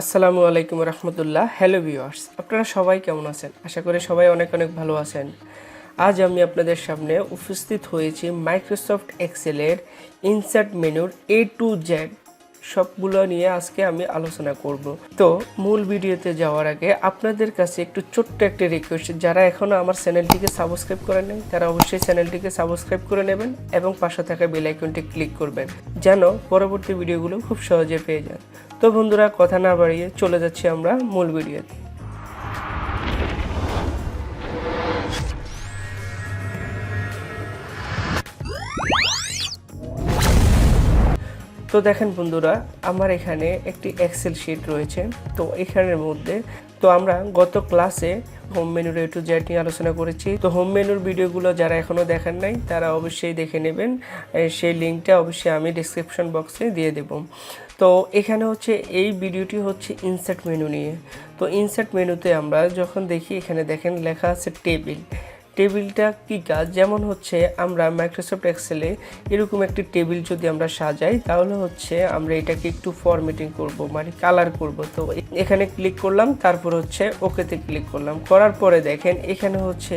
আসসালামু আলাইকুম রহমতুল্লাহ। Hello viewers আপনারা সবাই কেমন আছেন? আশা করি সবাই অনেক অনেক ভালো আছেন। আজ আমি আপনাদের সামনে উপস্থিত হয়েছি মাইক্রোসফট এক্সেলের ইনসার্ট মেনুর এ টু জেড সবগুলো নিয়ে আজকে আমি আলোচনা করব। তো মূল ভিডিওতে যাওয়ার আগে আপনাদের কাছে একটু ছোট্ট একটা রিকোয়েস্ট যারা এখনও আমার চ্যানেলটিকে সাবস্ক্রাইব করে নেন তারা অবশ্যই চ্যানেলটিকে সাবস্ক্রাইব করে নেবেন এবং পাশে থাকা বেল আইকনটি ক্লিক করবেন, যেন পরবর্তী ভিডিওগুলো খুব সহজে পেয়ে যান। তো বন্ধুরা, কথা না বাড়িয়ে চলে যাচ্ছি আমরা মূল ভিডিওতে। তো দেখেন বন্ধুরা, আমার এখানে একটি এক্সেল শিট রয়েছে। তো এখানের মধ্যে তো আমরা গত ক্লাসে হোম মেনুর এ টু জেড নিয়ে আলোচনা করেছি। তো হোম মেনুর ভিডিওগুলো যারা এখনও দেখেন নাই, তারা অবশ্যই দেখে নেবেন। সেই লিঙ্কটা অবশ্যই আমি ডিসক্রিপশন বক্সে দিয়ে দেব। তো এখানে হচ্ছে, এই ভিডিওটি হচ্ছে ইনসার্ট মেনু নিয়ে। তো ইনসার্ট মেনুতে আমরা যখন দেখি, এখানে দেখেন লেখা আছে টেবিল টেবিলটা কী কাজ যেমন হচ্ছে আমরা মাইক্রোসফট এক্সেলে এরকম একটি টেবিল যদি আমরা সাজাই, তাহলে হচ্ছে আমরা এটাকে একটু ফরমেটিং করব মানে কালার করব। তো এখানে ক্লিক করলাম, তারপর হচ্ছে ওকেতে ক্লিক করলাম। করার পরে দেখেন এখানে হচ্ছে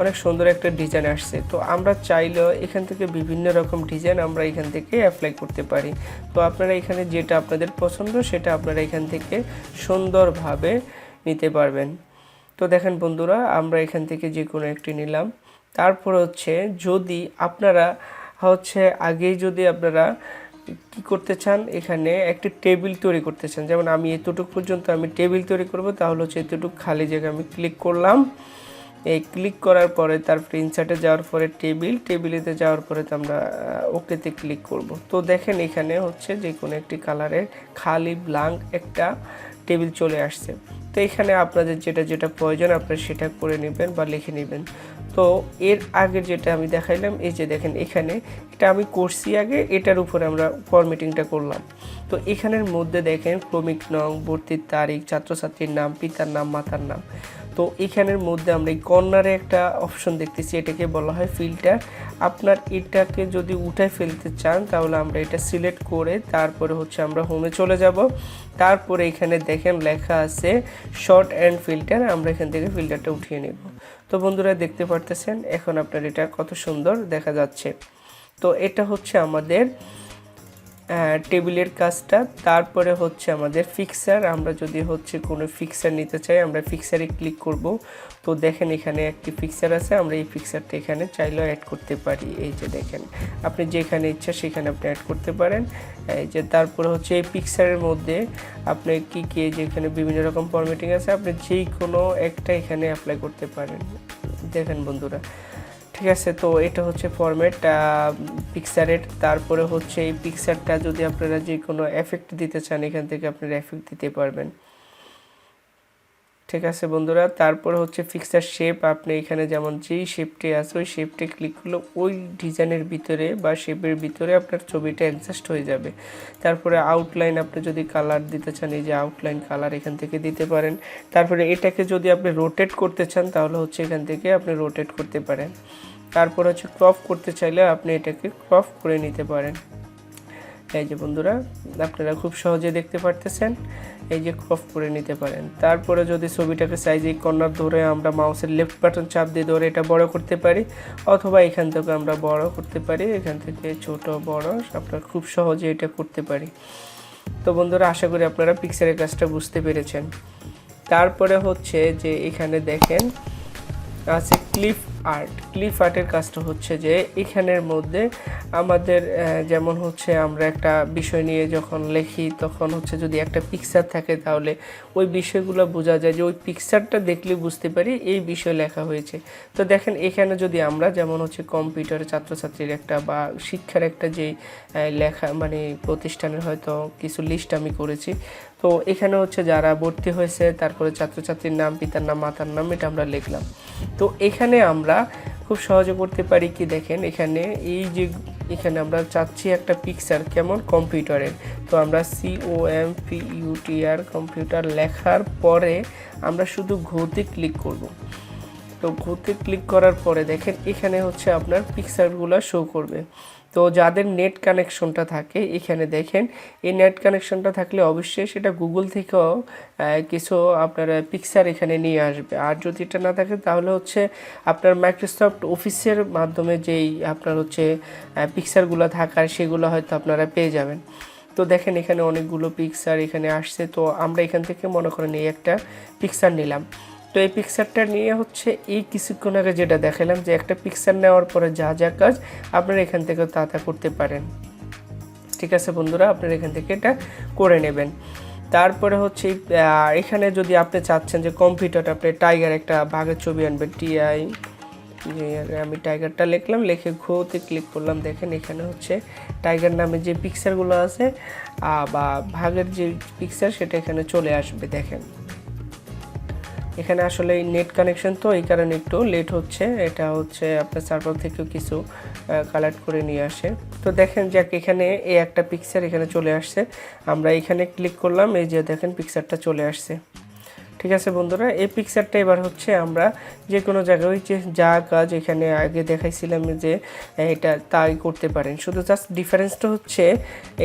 অনেক সুন্দর একটা ডিজাইন আসছে। তো আমরা চাইলেও এখান থেকে বিভিন্ন রকম ডিজাইন আমরা এখান থেকে অ্যাপ্লাই করতে পারি। তো আপনারা এখানে যেটা আপনাদের পছন্দ, সেটা আপনারা এখান থেকে সুন্দরভাবে নিতে পারবেন। তো দেখেন বন্ধুরা, আমরা এখান থেকে যে কোনো একটি নিলাম। তারপর হচ্ছে যদি আপনারা হচ্ছে আগেই যদি আপনারা কি করতে চান, এখানে একটি টেবিল তৈরি করতে চান। যেমন আমি এতটুকু পর্যন্ত আমি টেবিল তৈরি করব, তাহলে হচ্ছে এতটুকু খালি জায়গায় আমি ক্লিক করলাম। এই ক্লিক করার পরে তারপরে ইনসার্টে যাওয়ার পরে টেবিল টেবিলেতে যাওয়ার পরে তো আমরা ওকেতে ক্লিক করব। তো দেখেন এখানে হচ্ছে যে কোনো একটি কালারের খালি ব্লাঙ্ক একটা টেবিল চলে আসছে। তো এখানে আপনাদের যেটা যেটা প্রয়োজন আপনারা সেটা করে নেবেন বা লিখে নেবেন। তো এর আগে যেটা আমি দেখাইলাম, এই যে দেখেন এখানে, এটা আমি করছি আগে, এটার উপরে আমরা ফরম্যাটিংটা করলাম। তো এখানের মধ্যে দেখেন ক্রমিক নং, ভর্তির তারিখ, ছাত্রছাত্রীর নাম, পিতার নাম, মাতার নাম। তো এখানের মধ্যে আমরা এই কর্নারে একটা অপশন দেখতেছি, এটাকে বলা হয় ফিল্টার। আপনার এটাকে যদি উঠায় ফেলতে চান, তাহলে আমরা এটা সিলেক্ট করে তারপরে হচ্ছে আমরা হোমে চলে যাব। তারপরে এখানে দেখেন লেখা আছে শর্ট অ্যান্ড ফিল্টার আমরা এখান থেকে ফিল্টারটা উঠিয়ে নেব। তো বন্ধুরা দেখতে পারতেছেন, এখন আপনার এটা কত সুন্দর দেখা যাচ্ছে। তো এটা হচ্ছে আমাদের টেবিলের কাজটা। তারপরে হচ্ছে আমাদের ফিক্সার আমরা যদি হচ্ছে কোনো ফিক্সার নিতে চাই, আমরা ফিক্সারে ক্লিক করব। তো দেখেন এখানে একটি ফিক্সার আছে। আমরা এই ফিক্সারটা এখানে চাইলেও অ্যাড করতে পারি। এই যে দেখেন, আপনি যেখানে ইচ্ছা সেখানে আপনি অ্যাড করতে পারেন। এই যে তারপরে হচ্ছে এই পিকচারের মধ্যে আপনি কি কি যেখানে বিভিন্ন রকম ফরম্যাটিং আছে, আপনি যেই কোনো একটা এখানে অ্যাপ্লাই করতে পারেন। দেখেন বন্ধুরা ঠিক আছে, তো এটা হচ্ছে ফরম্যাট পিকচারের তারপরে হচ্ছে এই পিকচারটা যদি আপনারা যে কোনো এফেক্ট দিতে চান, এখান থেকে আপনারা এফেক্ট দিতে পারবেন। ঠিক আছে, বন্ধুরা। তারপর হচ্ছে ফিক্সার শেপ আপনি এখানে যেমন যেই শেপটি আছে, ওই শেপটি ক্লিক করলে ওই ডিজাইনের ভিতরে বা শেপের ভিতরে আপনার ছবিটা অ্যাডজাস্ট হয়ে যাবে। তারপরে আউটলাইন আপনি যদি কালার দিতে চান, এই যে আউটলাইন কালার এখান থেকে দিতে পারেন। তারপরে এটাকে যদি আপনি রোটেট করতে চান, তাহলে হচ্ছে এখান থেকে আপনি রোটেট করতে পারেন। তারপর হচ্ছে ক্রপ করতে চাইলে আপনি এটাকে ক্রপ করে নিতে পারেন। এই যে বন্ধুরা, আপনারা খুব সহজে দেখতে পারতেছেন। এই যে ক্রপ করে নিতে পারেন। তারপরে যদি ছবিটাকে সাইজে কর্নার ধরে আমরা মাউসের লেফট বাটন চাপ দিয়ে ধরে এটা বড় করতে পারি, অথবা এখান থেকে আমরা বড় করতে পারি, এখান থেকে ছোট, বড়, আপনারা খুব সহজে এটা করতে পারি। তো বন্ধুরা, আশা করি আপনারা পিকচারের কাজটা বুঝতে পেরেছেন। তারপরে হচ্ছে যে এখানে দেখেন, আছে ক্লিফ আর্ট ক্লিফ আর্টের কাজটা হচ্ছে যে এখানের মধ্যে আমাদের যেমন হচ্ছে আমরা একটা বিষয় নিয়ে যখন লিখি, তখন হচ্ছে যদি একটা পিকচার থাকে তাহলে ওই বিষয়গুলো বোঝা যায় যে ওই পিকচারটা দেখলে বুঝতে পারি এই বিষয় লেখা হয়েছে। তো দেখেন এখানে যদি আমরা যেমন হচ্ছে কম্পিউটার ছাত্রছাত্রীর একটা বা শিক্ষার একটা যে লেখা মানে প্রতিষ্ঠানের হয়তো কিছু লিস্ট আমি করেছি, তো এখানে হচ্ছে যারা ভর্তি হয়েছে, তারপরে ছাত্রছাত্রীর নাম, পিতার নাম, মাতার নাম, এটা আমরা লিখলাম। তো এখানে আমরা খুব সহজে করতে পারি কি দেখেন, এখানে এই যে এখানে আমরা চাচ্ছি একটা পিকচার কেমন? কম্পিউটারের। তো আমরা C O M P U T R computer লেখার পরে আমরা শুধু ঘুরতে ক্লিক করব। তো ঘুরতে ক্লিক করার পরে দেখেন, এখানে হচ্ছে আপনার পিকচারগুলো শো করবে। তো যাদের নেট কানেকশনটা থাকে, এখানে দেখেন, এই নেট কানেকশনটা থাকলে অবশ্যই সেটা গুগল থেকেও কিছু আপনার পিকচার এখানে নিয়ে আসবে। আর যদি এটা না থাকে, তাহলে হচ্ছে আপনার মাইক্রোসফট অফিসের মাধ্যমে যেই আপনার হচ্ছে পিকচারগুলো থাকার, সেগুলো হয়তো আপনারা পেয়ে যাবেন। তো দেখেন, এখানে অনেকগুলো পিকচার এখানে আসছে। তো আমরা এখান থেকে মনে করেন এই একটা পিকচার নিলাম। তো এই পিকচারটা নিয়ে হচ্ছে এই কিছুক্ষণ আগে যেটা দেখালাম যে একটা পিকচার নেওয়ার পরে যা যা কাজ আপনারা এখান থেকে তা তা করতে পারেন। ঠিক আছে বন্ধুরা, আপনারা এখান থেকে এটা করে নেবেন। তারপরে হচ্ছে এখানে যদি আপনি চাচ্ছেন যে কম্পিউটার আপনি টাইগার একটা বাঘের ছবি আনবেন টিআই আমি টাইগারটা লিখলাম, লিখে ঘোতে ক্লিক করলাম, দেখেন এখানে হচ্ছে টাইগার নামে যে পিকচারগুলো আছে বা ভাগের যে পিকচার সেটা এখানে চলে আসবে, দেখেন। এখানে আসলে নেট কানেকশন তো এই কারণে একটু লেট হচ্ছে। এটা হচ্ছে আপনার সার্ভার থেকেও কিছু কালেক্ট করে নিয়ে আসে। তো দেখেন যাক, এখানে এই একটা পিকচার এখানে চলে আসছে। আমরা এখানে ক্লিক করলাম, এই যে দেখেন পিকচারটা চলে আসছে। ঠিক আছে বন্ধুরা, এই পিকচারটা এবার হচ্ছে আমরা যে কোনো জায়গায় যে যা কাজ এখানে আগে দেখাইছিলাম যে এটা তাই করতে পারেন। শুধু জাস্ট ডিফারেন্সটা হচ্ছে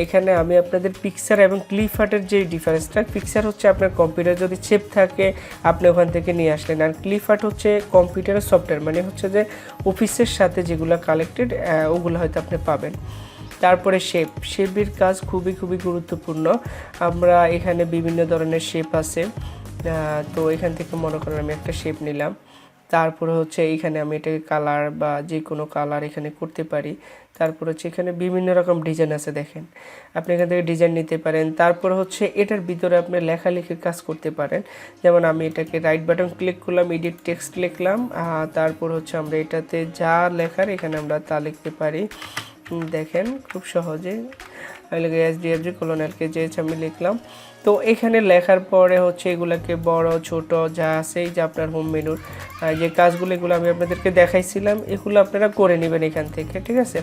এখানে আমি আপনাদের পিকচার এবং ক্লিপ আর্টের যে ডিফারেন্সটা পিকচার হচ্ছে আপনার কম্পিউটার যদি চেপ থাকে, আপনি ওখান থেকে নিয়ে আসলেন। আর ক্লিপ আর্ট হচ্ছে কম্পিউটারের সফটওয়্যার মানে হচ্ছে যে অফিসের সাথে যেগুলো কালেক্টেড ওগুলো হয়তো আপনি পাবেন। তারপরে শেপ শেপের কাজ খুবই খুবই গুরুত্বপূর্ণ। আমরা এখানে বিভিন্ন ধরনের শেপ আছে। তো এখান থেকে মনে করেন আমি একটা শেপ নিলাম। তারপরে হচ্ছে এখানে আমি এটাকে কালার বা যে কোনো কালার এখানে করতে পারি। তারপর হচ্ছে এখানে বিভিন্ন রকম ডিজাইন আছে দেখেন। আপনি এখান থেকে ডিজাইন নিতে পারেন। তারপর হচ্ছে এটার ভিতরে আপনি লেখালেখির কাজ করতে পারেন। যেমন আমি এটাকে রাইট বাটন ক্লিক করলাম এডিট টেক্সট লিখলাম তারপর হচ্ছে আমরা এটাতে যা লেখার এখানে আমরা তা লিখতে পারি। দেখেন খুব সহজে। এসডিএফজি কলোনালকে যে আমি লিখলাম। তো এখানে লেখার পরে হচ্ছে এগুলাকে বড়, ছোট যা আছে যে আপনার হোম মেনুর যে কাজগুলো, এগুলো আমি আপনাদেরকে দেখাইছিলাম, এগুলো আপনারা করে নেবেন এখান থেকে, ঠিক আছে?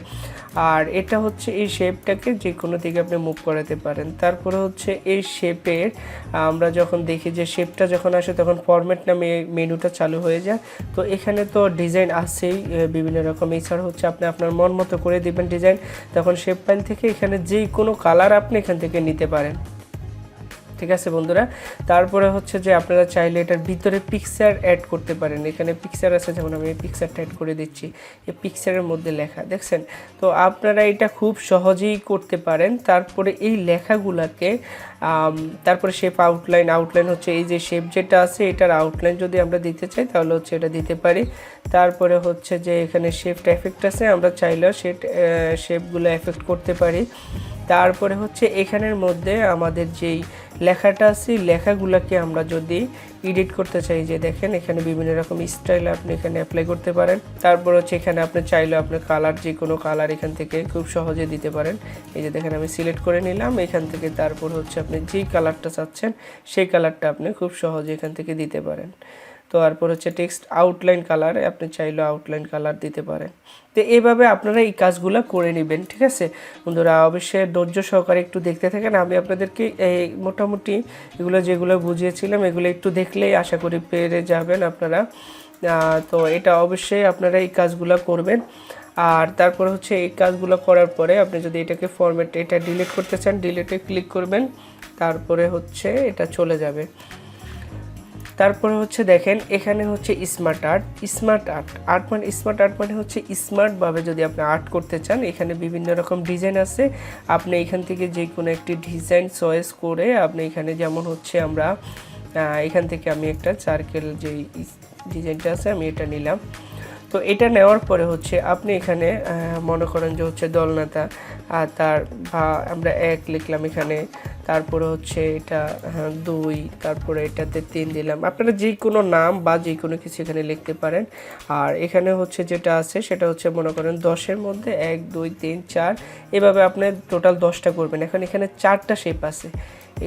আর এটা হচ্ছে এই শেপটাকে যে কোনো দিকে আপনি মুভ করাতে পারেন। তারপরে হচ্ছে এই শেপের আমরা যখন দেখি যে শেপটা যখন আসে, তখন ফরম্যাট নামে মেনুটা চালু হয়ে যায়। তো এখানে তো ডিজাইন আছেই বিভিন্ন রকম। এছাড়া হচ্ছে আপনি আপনার মন মতো করে দিবেন ডিজাইন তখন শেপ ফাইল থেকে এখানে যে কোনো কালার আপনি এখান থেকে নিতে পারেন। ঠিক আছে বন্ধুরা? তারপরে হচ্ছে যে আপনারা চাইলে এটার ভিতরে পিকচার অ্যাড করতে পারেন। এখানে পিকচার আছে, যেমন আমি এই পিকচারটা অ্যাড করে দিচ্ছি। এই পিকচারের মধ্যে লেখা, দেখছেন? তো আপনারা এটা খুব সহজেই করতে পারেন। তারপরে এই লেখাগুলাকে তারপরে শেপ আউটলাইন আউটলাইন হচ্ছে এই যে শেপ যেটা আছে, এটার আউটলাইন যদি আমরা দিতে চাই, তাহলে হচ্ছে এটা দিতে পারি। তারপরে হচ্ছে যে এখানে শেপটা এফেক্ট আছে, আমরা চাইলেও শেপ শেপগুলো এফেক্ট করতে পারি। তারপরে হচ্ছে এখানের মধ্যে আমাদের যেই লেখাটা আছে লেখাগুলোকে আমরা যদি এডিট করতে চাই, যে দেখেন এখানে বিভিন্ন রকম স্টাইল আপনি এখানে অ্যাপ্লাই করতে পারেন। তারপর হচ্ছে এখানে আপনি চাইলে আপনি কালার যে কোনো কালার এখান থেকে খুব সহজে দিতে পারেন। এই যে দেখেন আমি সিলেক্ট করে নিলাম, এখান থেকে তারপর হচ্ছে আপনি যেই কালারটা চাচ্ছেন, সেই কালারটা আপনি খুব সহজে এখান থেকে দিতে পারেন। তো তারপর হচ্ছে টেক্সট আউটলাইন কালার আপনি চাইলে আউটলাইন কালার দিতে পারেন। তো এইভাবে আপনারা এই কাজগুলো করে নেবেন, ঠিক আছে? বন্ধুরা, অবশ্যই ধৈর্য সহকারে একটু দেখতে থাকেন। আমি আপনাদেরকে এই মোটামুটি এগুলো যেগুলো বুঝিয়েছিলাম, এগুলো একটু দেখলেই আশা করি পেরে যাবেন আপনারা। তো এটা অবশ্যই আপনারা এই কাজগুলো করবেন। আর তারপর হচ্ছে এই কাজগুলো করার পরে আপনি যদি এটাকে ফরম্যাট এটা ডিলিট করতে চান ডিলিটে ক্লিক করবেন। তারপরে হচ্ছে এটা চলে যাবে। তারপরে হচ্ছে দেখেন, এখানে হচ্ছে smart art smart art art মানে স্মার্ট আর্ট মানে হচ্ছে স্মার্টভাবে যদি আপনি আর্ট করতে চান, এখানে বিভিন্ন রকম ডিজাইন আছে। আপনি এখান থেকে যে কোনো একটি ডিজাইন চয়েস করে আপনি এখানে যেমন হচ্ছে আমরা এখান থেকে আমি একটা সার্কেল যে ডিজাইনটা আছে, আমি এটা নিলাম। তো এটা নেওয়ার পরে হচ্ছে আপনি এখানে মনে করেন যে হচ্ছে দলনাতা, আর তার বা আমরা এক লিখলাম এখানে তারপরে হচ্ছে এটা হ্যাঁ, দুই তারপরে এটাতে তিন দিলাম। আপনারা যে কোনো নাম বা যে কোনো কিছু এখানে লিখতে পারেন। আর এখানে হচ্ছে যেটা আছে সেটা হচ্ছে মনে করেন দশের মধ্যে এক দুই তিন চার এভাবে আপনি টোটাল দশটা করবেন। এখন এখানে চারটা শেপ আছে।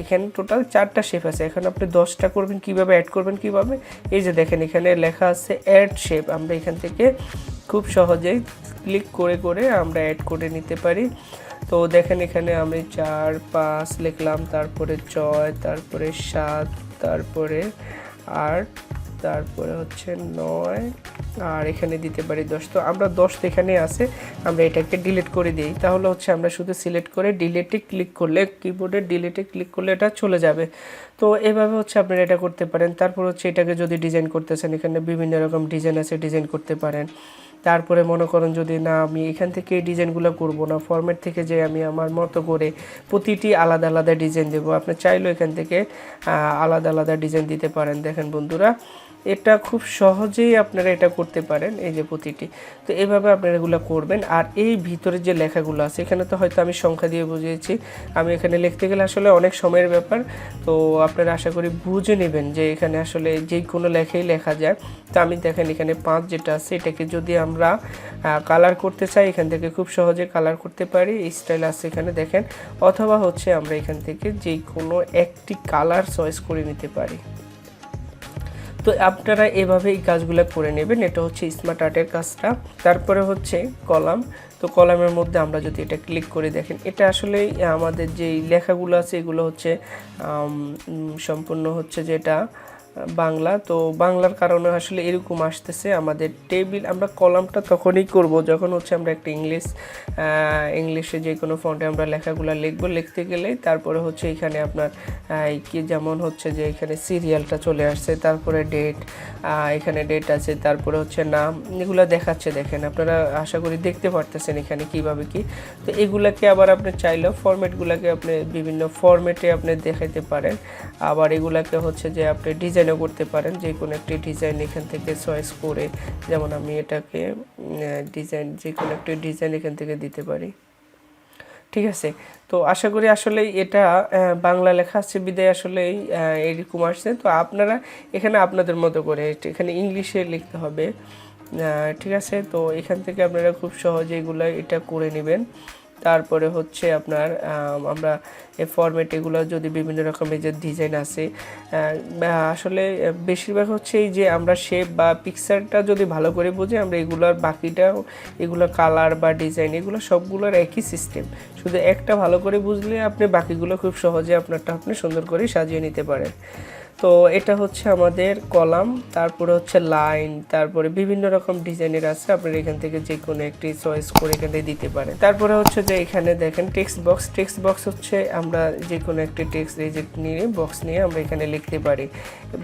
এখানে টোটাল চারটা শেপ আছে। এখন আপনি দশটা করবেন কীভাবে অ্যাড করবেন কীভাবে? এই যে দেখেন এখানে লেখা আছে অ্যাড শেপ আমরা এখান থেকে খুব সহজেই ক্লিক করে করে আমরা অ্যাড করে নিতে পারি। তো দেখেন এখানে আমি চার, পাঁচ লিখলাম, তারপরে ছয়, তারপরে সাত, তারপরে আট, তারপরে হচ্ছে নয়, আর এখানে দিতে পারি দশ। তো আমরা দশ এখানে আছে, আমরা এটাকে ডিলিট করে দিই। তাহলে হচ্ছে আমরা শুধু সিলেক্ট করে ডিলেটে ক্লিক করলে কিবোর্ডে ডিলেটে ক্লিক করলে এটা চলে যাবে। তো এভাবে হচ্ছে আপনারা এটা করতে পারেন। তারপর হচ্ছে এটাকে যদি ডিজাইন করতেছেন, এখানে বিভিন্ন রকম ডিজাইন আছে ডিজাইন করতে পারেন। তারপরে মনে করেন যদি না, আমি এখান থেকে ডিজাইনগুলো করব না ফর্মেট থেকে যে আমি আমার মতো করে প্রতিটি আলাদা আলাদা ডিজাইন দেবো। আপনি চাইলেও এখান থেকে আলাদা আলাদা ডিজাইন দিতে পারেন। দেখেন বন্ধুরা এটা খুব সহজেই আপনারা এটা করতে পারেন, এই যে প্রতিটি তো এইভাবে আপনারা এগুলো করবেন। আর এই ভিতরে যে লেখাগুলো আছে, এখানে তো হয়তো আমি সংখ্যা দিয়ে বুঝিয়েছি। আমি এখানে লিখতে গেলে আসলে অনেক সময়ের ব্যাপার। তো আপনারা আশা করি বুঝে নেবেন যে এখানে আসলে যে কোনো লেখাই লেখা যায়। তো আমি দেখেন এখানে পাঁচ যেটা আছে, এটাকে যদি আমরা কালার করতে চাই, এখান থেকে খুব সহজে কালার করতে পারি। স্টাইল আছে এখানে দেখেন। অথবা হচ্ছে আমরা এখান থেকে যে কোনো একটি কালার চয়েস করে নিতে পারি। তো আপনারা এভাবে এই কাজগুলো করে নেবেন। এটা হচ্ছে স্মার্ট আর্টের কাজটা। তারপরে হচ্ছে কলাম। তো কলামের মধ্যে আমরা যদি এটা ক্লিক করে দেখেন, এটা আসলে আমাদের যে লেখাগুলো আছে, এগুলো হচ্ছে সম্পূর্ণ হচ্ছে যেটা বাংলা, তো বাংলার কারণে আসলে এরকম আসতেছে। আমাদের টেবিল, আমরা কলামটা তখনই করব যখন হচ্ছে আমরা একটা ইংলিশ ইংলিশে যে কোনো ফন্টে আমরা লেখাগুলো লিখব। লিখতে গেলে তারপরে হচ্ছে এখানে আপনার কি যেমন হচ্ছে যে এখানে সিরিয়ালটা চলে আসছে, তারপরে ডেট এখানে ডেট আছে, তারপরে হচ্ছে নাম, এগুলো দেখাচ্ছে দেখেন। আপনারা আশা করি দেখতে পারতেছেন এখানে কীভাবে কি। তো এগুলাকে আবার আপনি চাইলেও ফরম্যাটগুলোকে আপনি বিভিন্ন ফরম্যাটে আপনি দেখাইতে পারেন। আবার এগুলাকে হচ্ছে যে আপনি ডিজাইনও করতে পারেন, যে কোনো একটি ডিজাইন এখান থেকে চয়েস করে যেমন আমি এটাকে ডিজাইন, যে কোনো একটি ডিজাইন এখান থেকে দিতে পারি। ঠিক আছে? তো আশা করি আসলে এটা বাংলা লেখা আছে, বিদায় আসলে এরকম আসছে। তো আপনারা এখানে আপনাদের মতো করে এখানে ইংলিশে লিখতে হবে। ঠিক আছে? তো এখান থেকে আপনারা খুব সহজে এগুলো এটা করে নেবেন। তারপরে হচ্ছে আপনার আমরা এই ফরম্যাট এগুলো যদি বিভিন্ন রকমের যে ডিজাইন আছে আসলে বেশিরভাগ হচ্ছে এই যে আমরা শেপ বা পিকচারটা যদি ভালো করে বুঝি আমরা এগুলোর বাকিটা, এগুলো কালার বা ডিজাইন এগুলো সবগুলোর একই সিস্টেম শুধু একটা ভালো করে বুঝলে আপনি বাকিগুলো খুব সহজে আপনারটা আপনি সুন্দর করে সাজিয়ে নিতে পারেন। তো এটা হচ্ছে আমাদের কলাম, তারপরে হচ্ছে লাইন, তারপরে বিভিন্ন রকম ডিজাইনের আছে, আপনারা এখান থেকে যে কোনো একটি চয়েস করে এখানে দিতে পারেন। তারপরে হচ্ছে যে এখানে দেখেন টেক্সট বক্স টেক্সট বক্স হচ্ছে আমরা যে কোনো একটি টেক্সট রিজেক্ট নিয়ে, বক্স নিয়ে আমরা এখানে লিখতে পারি।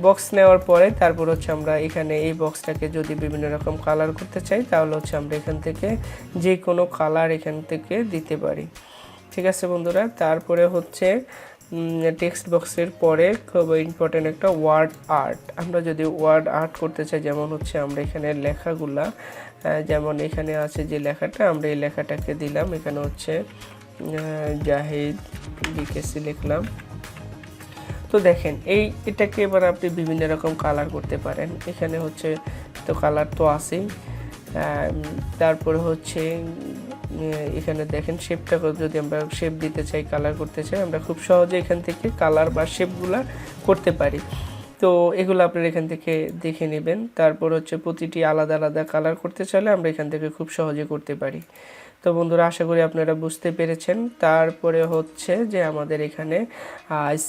বক্স নেওয়ার পরে তারপর হচ্ছে আমরা এখানে এই বক্সটাকে যদি বিভিন্ন রকম কালার করতে চাই, তাহলে হচ্ছে আমরা এখান থেকে যে কোনো কালার এখান থেকে দিতে পারি। ঠিক আছে বন্ধুরা, তারপরে হচ্ছে টেক্সট বক্সের পরে খুব ইম্পর্টেন্ট একটা ওয়ার্ড আর্ট আমরা যদি ওয়ার্ড আর্ট করতে চাই যেমন হচ্ছে আমরা এখানে লেখাগুলা যেমন এখানে আছে যে লেখাটা আমরা এই লেখাটাকে দিলাম। এখানে হচ্ছে জাহিদ বিকেসি লিখলাম। তো দেখেন এই এটাকে এবার আপনি বিভিন্ন রকম কালার করতে পারেন। এখানে হচ্ছে তো কালার তো আম, তারপরে হচ্ছে এখানে দেখেন শেপটা যদি আমরা শেপ দিতে চাই কালার করতে চাই, আমরা খুব সহজে এখান থেকে কালার বা শেপগুলা করতে পারি। তো এগুলো আপনারা এখান থেকে দেখে নেবেন। তারপর হচ্ছে প্রতিটি আলাদা আলাদা কালার করতে চাইলে আমরা এখান থেকে খুব সহজে করতে পারি। তো বন্ধুরা, আশা করি আপনারা বুঝতে পেরেছেন। তারপরে হচ্ছে যে আমাদের এখানে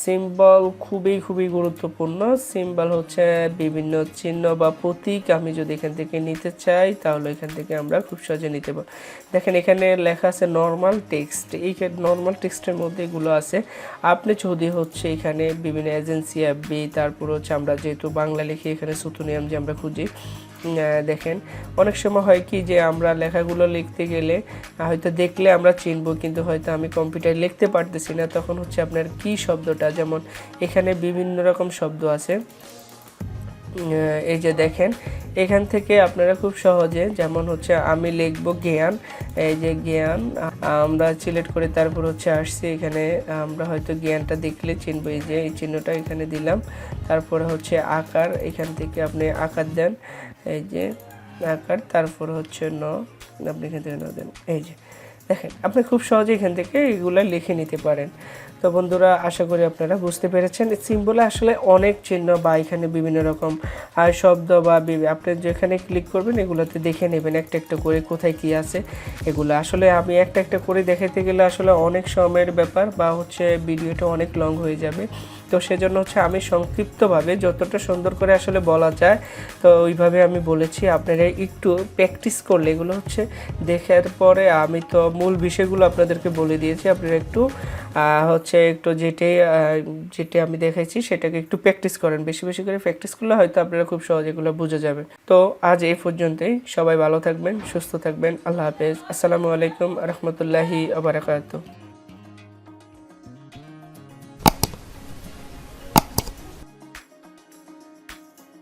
সিম্বল খুবই খুবই গুরুত্বপূর্ণ। সিম্বল হচ্ছে বিভিন্ন চিহ্ন বা প্রতীক আমি যদি এখান থেকে নিতে চাই, তাহলে এখান থেকে আমরা খুব সহজে নিতে পারি দেখেন, এখানে লেখা আছে নর্মাল টেক্সট এই নর্মাল টেক্সটের মধ্যে এগুলো আছে। আপনি যদি হচ্ছে এখানে বিভিন্ন এজেন্সি অ্যাপ বি তারপর হচ্ছে আমরা যেহেতু বাংলা লিখি, এখানে সুতুনিয়াম যে আমরা খুঁজি দেখেন। অনেক সময় হয় কি যে আমরা লেখাগুলো লিখতে গেলে, হয়তো দেখলে আমরা চিনবো, কিন্তু হয়তো আমি কম্পিউটারে লিখতে পারতেছি না, তখন হচ্ছে আপনার কি শব্দটা? যেমন এখানে বিভিন্ন রকম শব্দ আছে। এই যে দেখেন, এখান থেকে আপনারা খুব সহজে, যেমন হচ্ছে আমি লিখব জ্ঞান, এই যে জ্ঞান, আমরা সিলেক্ট করে তারপর হচ্ছে আসছি এখানে, আমরা হয়তো জ্ঞানটা দেখলে চিনব, এই যে এই চিহ্নটা এখানে দিলাম। তারপরে হচ্ছে আকার, এখান থেকে আপনি আকার দেন। এই যে আকার, তারপর হচ্ছে ন। আপনি এখান থেকে ন দেন। এই যে, দেখেন, আপনি খুব সহজে এখান থেকে এগুলো লিখে নিতে পারেন। তো বন্ধুরা, আশা করি আপনারা বুঝতে পেরেছেন। সিম্বলে আসলে অনেক চিহ্ন বা এখানে বিভিন্ন রকম শব্দ বা আপনি যেখানে ক্লিক করবেন, এগুলোতে দেখে নেবেন একটা একটা করে কোথায় কি আছে। এগুলো আসলে আমি একটা একটা করে দেখাতে গেলে আসলে অনেক সময়ের ব্যাপার বা হচ্ছে ভিডিওটা অনেক লং হয়ে যাবে। তো সেজন্য হচ্ছে আমি সংক্ষিপ্তভাবে যতটা সুন্দর করে আসলে বলা যায়, তো ওইভাবে আমি বলেছি, আপনারা একটু প্র্যাকটিস করলে এগুলো হচ্ছে দেখার পরে আমি তো মূল বিষয়গুলো আপনাদেরকে বলে দিয়েছি, আপনারা একটু হচ্ছে একটু যেটাই যেটা আমি দেখাইছি সেটাকে একটু প্র্যাকটিস করেন। বেশি বেশি করে প্র্যাকটিস করলে হয়তো আপনারা খুব সহজে এগুলো বুঝে যাবে তো আজ এই পর্যন্তই, সবাই ভালো থাকবেন, সুস্থ থাকবেন, আল্লাহ হাফেজ। আসসালামু আলাইকুম, রহমতুল্লাহি আবরাকাতু